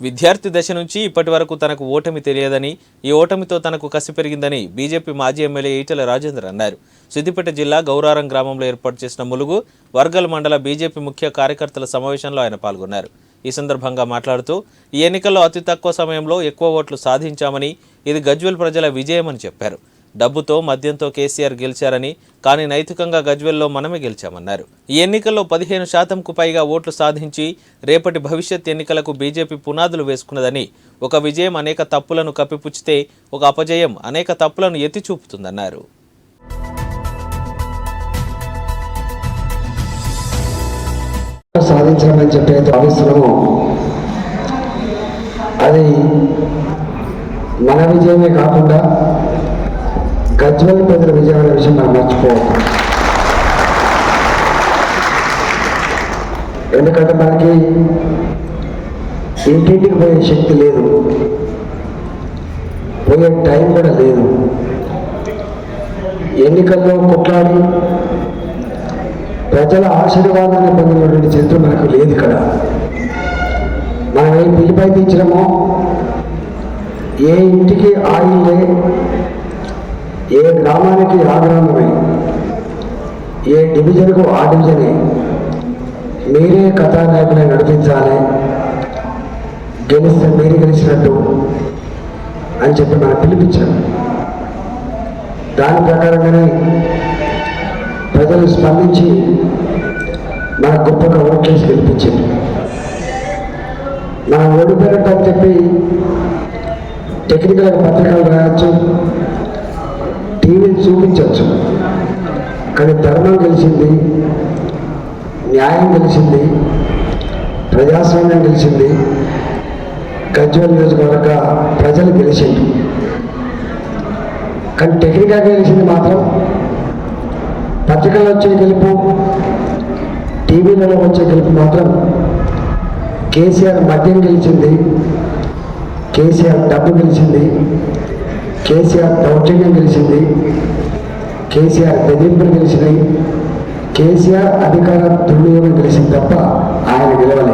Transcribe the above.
విద్యార్థి దశ నుంచి ఇప్పటి వరకు తనకు ఓటమి తెలియదని ఈ ఓటమితో తనకు కసి పెరిగిందని బీజేపీ మాజీ ఎమ్మెల్యే ఈటెల రాజేందర్ అన్నారు. సిద్దిపేట జిల్లా గౌరారం గ్రామంలో ఏర్పాటు చేసిన ములుగు వర్గల్ మండల బీజేపీ ముఖ్య కార్యకర్తల సమావేశంలో ఆయన పాల్గొన్నారు. ఈ సందర్భంగా మాట్లాడుతూ ఈ ఎన్నికల్లో అతి తక్కువ సమయంలో ఎక్కువ ఓట్లు సాధించామని ఇది గజ్వెల్ ప్రజల విజయమని చెప్పారు. డబ్బుతో మద్యంతో కేసీఆర్ గెలిచారని కానీ నైతికంగా గజ్వెల్లో మనమే గెలిచామన్నారు. ఈ ఎన్నికల్లో పదిహేను శాతంకు పైగా ఓట్లు సాధించి రేపటి భవిష్యత్ ఎన్నికలకు బీజేపీ పునాదులు వేసుకున్నదని ఒక విజయం అనేక తప్పులను కప్పిపుచ్చితే ఒక అపజయం అనేక తప్పులను ఎత్తి చూపుతుందన్నారు సాధించడమని చెప్పే అయితే అది మన విజయమే కాకుండా గజ్వల్ ప్రజల విజయవాడ విషయం మనం మర్చిపోవద్దు. ఎందుకంటే మనకి ఇంటింటికి పోయే శక్తి లేదు. పోయే టైం కూడా లేదు. ఎన్నికల్లో కొట్లాడి ప్రజల ఆశీర్వాదాన్ని పొందినటువంటి చరిత్ర మనకు లేదు ఇక్కడ. మనం ఏ పిలిపైతే ఇచ్చినామో ఏ ఇంటికి ఆ ఏ గ్రామానికి ఆ గ్రామమే ఏ డివిజన్కు ఆ డివిజనే మీరే కథానాయకులే నడిపించాలి గెలిస్తే మీరు గెలిచినట్టు అని చెప్పి మనం పిలిపించాం. దాని ప్రకారంగానే ప్రజలు స్పందించి మన గొప్పగా ఓట్లేసి గెలిపించారు. మనం ఓడిపోయినట్టు అని చెప్పి టెక్నికల్ పత్రికలు రాయొచ్చు. టీవీని చూపించవచ్చు. కానీ ధర్మం గెలిచింది న్యాయం గెలిచింది ప్రజాస్వామ్యం గెలిచింది గజ్వల్ నియోజకవర్గ ప్రజలు గెలిచింది కానీ టెక్నికల్గా గెలిచింది మాత్రం పత్రికల్లో వచ్చే గెలుపు టీవీలలో వచ్చే గెలుపు మాత్రం కేసీఆర్ మద్యం గెలిచింది కేసీఆర్ డబ్బు గెలిచింది కేసీఆర్ దౌర్జన్యం గెలిచింది. కేసీఆర్ బెదిరింపులు గెలిచినాయి. కేసీఆర్ అధికార దుర్వినియోగం గెలిచింది తప్ప ఆయన గెలవలేదు.